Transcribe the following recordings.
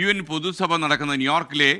U N പൊതുസഭ നടക്കുന്ന ന്യൂയോർക്കിലെ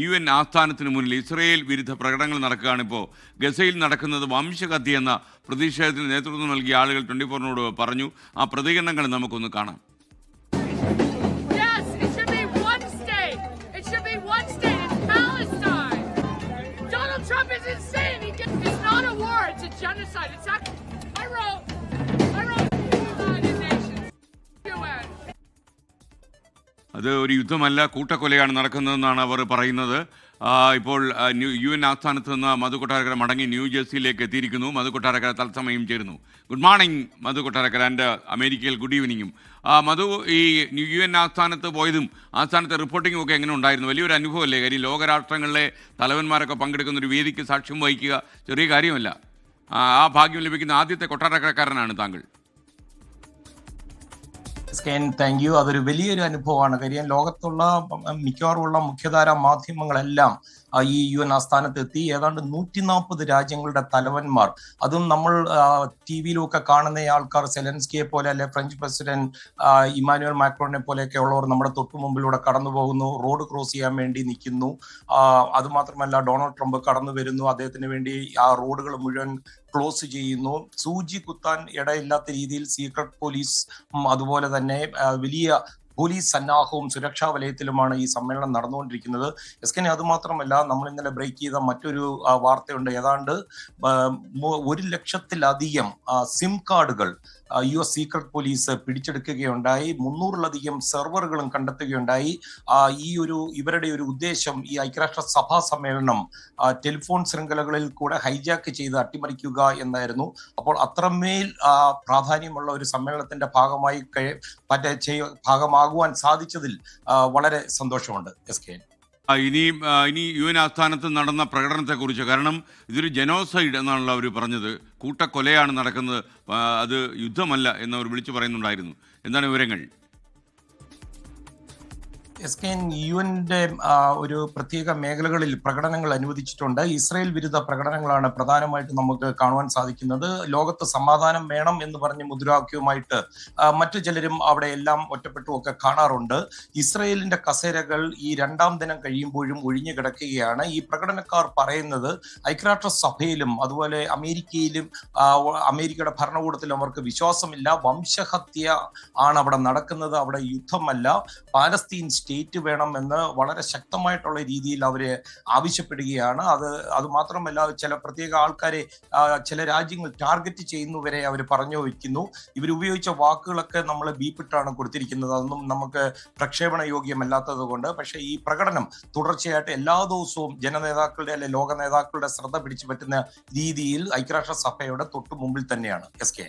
U N ആസ്ഥാനത്തിന് മുന്നിൽ ഇസ്രയേൽ വിരുദ്ധ പ്രകടനങ്ങൾ നടക്കുകയാണിപ്പോൾ ഗസയിൽ നടക്കുന്നത് വംശഹത്യ എന്ന പ്രതിഷേധത്തിന് നേതൃത്വം നൽകിയ ആളുകൾ ട്വന്റി ഫോറിനോട് പറഞ്ഞു. ആ പ്രതികരണങ്ങൾ നമുക്കൊന്ന് കാണാം. Genocide. it അത് ഒരു യുദ്ധമല്ല കൂട്ടക്കൊലയാണ് നടക്കുന്നതെന്നാണ് അവർ പറയുന്നത്. ഇപ്പോൾ യു എൻ ആസ്ഥാനത്ത് നിന്ന് മധു കൊട്ടാരക്കര മടങ്ങി ന്യൂജേഴ്സിയിലേക്ക് എത്തിയിരിക്കുന്നു. മധു കൊട്ടാരക്കര തത്സമയം ചേരുന്നു. ഗുഡ് മോർണിംഗ് മധു കൊട്ടാരക്കര എന്റെ അമേരിക്കയിൽ ഗുഡ് ഈവനിങ്ങും. മധു ഈ യു എൻ ആസ്ഥാനത്ത് പോയതും ആസ്ഥാനത്തെ റിപ്പോർട്ടിങ്ങും ഒക്കെ എങ്ങനെ ഉണ്ടായിരുന്നു? വലിയൊരു അനുഭവമല്ലേ? കാര്യം ലോകരാഷ്ട്രങ്ങളിലെ തലവന്മാരൊക്കെ പങ്കെടുക്കുന്ന ഒരു വേദിക്ക് സാക്ഷ്യം വഹിക്കുക ചെറിയ കാര്യമല്ല. ആ ഭാഗ്യം ലഭിക്കുന്ന ആദ്യത്തെ കൊട്ടാരക്കരക്കാരനാണ് താങ്കൾ. സ്കെൻ താങ്ക് യു അതൊരു വലിയൊരു അനുഭവമാണ്. കാര്യം ലോകത്തുള്ള മിക്കവാറുമുള്ള മുഖ്യധാര മാധ്യമങ്ങളെല്ലാം ഈ യു എൻ ആസ്ഥാനത്ത് എത്തി. ഏതാണ്ട് നൂറ്റി നാൽപ്പത് രാജ്യങ്ങളുടെ തലവന്മാർ. അതും നമ്മൾ ടി വിയിലൊക്കെ കാണുന്ന ആൾക്കാർ സെലൻസ്കിയെ പോലെ അല്ലെ ഫ്രഞ്ച് പ്രസിഡന്റ് ഇമാനുവൽ മാക്രോണിനെ പോലെയൊക്കെ ഉള്ളവർ നമ്മുടെ തൊട്ടുമുമ്പിലൂടെ കടന്നു പോകുന്നു. റോഡ് ക്രോസ് ചെയ്യാൻ വേണ്ടി നിൽക്കുന്നു. അതുമാത്രമല്ല ഡൊണാൾഡ് ട്രംപ് കടന്നു വരുന്നു. അദ്ദേഹത്തിന് വേണ്ടി ആ റോഡുകൾ മുഴുവൻ ക്ലോസ് ചെയ്യുന്നു. സൂചി കുത്താൻ ഇടയില്ലാത്ത രീതിയിൽ സീക്രട്ട് പോലീസ് അതുപോലെ തന്നെ വലിയ പോലീസ് സന്നാഹവും സുരക്ഷാ വലയത്തിലുമാണ് ഈ സമ്മേളനം നടന്നുകൊണ്ടിരിക്കുന്നത്. എസ് കെ അത് മാത്രമല്ല നമ്മൾ ഇന്നലെ ബ്രേക്ക് ചെയ്ത മറ്റൊരു വാർത്തയുണ്ട്. ഏതാണ്ട് ഒരു ലക്ഷത്തിലധികം സിം കാർഡുകൾ യു എസ് സീക്രട്ട് പോലീസ് പിടിച്ചെടുക്കുകയുണ്ടായി. മുന്നൂറിലധികം സെർവറുകളും കണ്ടെത്തുകയുണ്ടായി. ഈ ഒരു ഇവരുടെ ഒരു ഉദ്ദേശം ഈ ഐക്യരാഷ്ട്ര സഭാ സമ്മേളനം ടെലിഫോൺ ശൃംഖലകളിൽ കൂടെ ഹൈജാക്ക് ചെയ്ത് അട്ടിമറിക്കുക എന്നായിരുന്നു. അപ്പോൾ അത്രമേൽ പ്രാധാന്യമുള്ള ഒരു സമ്മേളനത്തിന്റെ ഭാഗമായി ഭാഗമാകുവാൻ സാധിച്ചതിൽ വളരെ സന്തോഷമുണ്ട്. എസ് കെ ഇനി ഇനി യു എൻ ആസ്ഥാനത്ത് നടന്ന പ്രകടനത്തെക്കുറിച്ച്. കാരണം ഇതൊരു ജനോസൈഡ് എന്നാണല്ലോ അവർ പറഞ്ഞത്. കൂട്ടക്കൊലയാണ് നടക്കുന്നത്. അത് യുദ്ധമല്ല എന്നവർ വിളിച്ചു പറയുന്നുണ്ടായിരുന്നു. എന്താണ് വിവരങ്ങൾ? എസ് കെ യു എന്റെ ഒരു പ്രത്യേക മേഖലകളിൽ പ്രകടനങ്ങൾ അനുവദിച്ചിട്ടുണ്ട്. ഇസ്രായേൽ വിരുദ്ധ പ്രകടനങ്ങളാണ് പ്രധാനമായിട്ട് നമുക്ക് കാണുവാൻ സാധിക്കുന്നത്. ലോകത്ത് സമാധാനം വേണം എന്ന് പറഞ്ഞ് മുദ്രാവാക്യവുമായിട്ട് മറ്റു ചിലരും അവിടെ എല്ലാം ഒറ്റപ്പെട്ടുമൊക്കെ കാണാറുണ്ട്. ഇസ്രായേലിന്റെ കസേരകൾ ഈ രണ്ടാം ദിനം കഴിയുമ്പോഴും ഒഴിഞ്ഞു കിടക്കുകയാണ്. ഈ പ്രകടനക്കാർ പറയുന്നത് ഐക്യരാഷ്ട്ര സഭയിലും അതുപോലെ അമേരിക്കയിലും അമേരിക്കയുടെ ഭരണകൂടത്തിലും അവർക്ക് വിശ്വാസമില്ല. വംശഹത്യ ആണ് അവിടെ നടക്കുന്നത്. അവിടെ യുദ്ധമല്ല. പാലസ്തീൻ സ്റ്റേറ്റ് വേണമെന്ന് വളരെ ശക്തമായിട്ടുള്ള രീതിയിൽ അവർ ആവശ്യപ്പെടുകയാണ്. അത് അത് മാത്രമല്ല ചില പ്രത്യേക ആൾക്കാരെ ചില രാജ്യങ്ങൾ ടാർഗറ്റ് ചെയ്യുന്നവരെ അവർ പറഞ്ഞു വയ്ക്കുന്നു ഇവർ ഉപയോഗിച്ച വാക്കുകളൊക്കെ നമ്മൾ ബീപ്പിട്ടാണ് കൊടുത്തിരിക്കുന്നത്. അതൊന്നും നമുക്ക് പ്രക്ഷേപണ യോഗ്യമല്ലാത്തത് കൊണ്ട് പക്ഷേ ഈ പ്രകടനം തുടർച്ചയായിട്ട് എല്ലാ ദിവസവും ജനനേതാക്കളുടെ അല്ലെ ലോക നേതാക്കളുടെ ശ്രദ്ധ പിടിച്ചു പറ്റുന്ന രീതിയിൽ ഐക്യരാഷ്ട്ര സഭയുടെ തൊട്ടു മുമ്പിൽ തന്നെയാണ്. S K